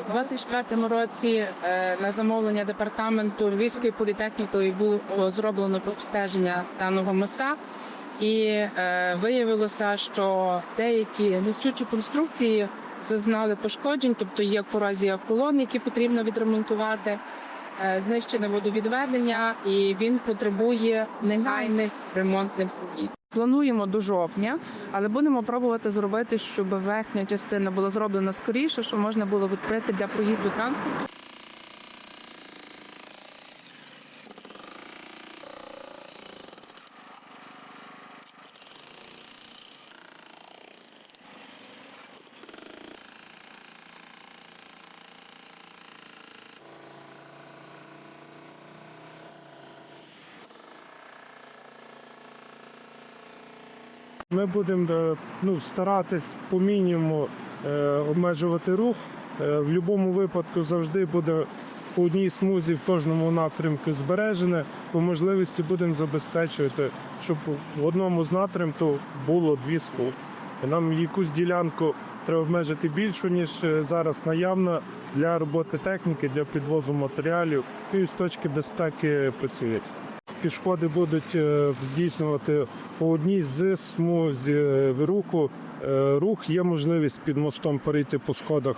У 24 році е, на замовлення департаменту Львівської політехніки було зроблено обстеження даного моста, і е, виявилося, що деякі несучі конструкції зазнали пошкоджень, тобто є корозія колон, які потрібно відремонтувати, е, знищене водовідведення, і він потребує негайних ремонтних робіт. Плануємо до жовтня, але будемо пробувати зробити, щоб верхня частина була зроблена скоріше, щоб можна було відкрити для проїзду транспорту. Ми будемо е, ну, старатись по мінімуму е, обмежувати рух. Е, в будь-якому випадку завжди буде по одній смузі в кожному напрямку збережене. По можливості будемо забезпечувати, щоб в одному з напрямків було дві смуги. Нам якусь ділянку треба обмежити більшу, ніж зараз наявно для роботи техніки, для підвозу матеріалів і з точки безпеки працює. Пішоходи будуть е, здійснювати по одній з смузі руху. Е, Рух є можливість під мостом перейти по сходах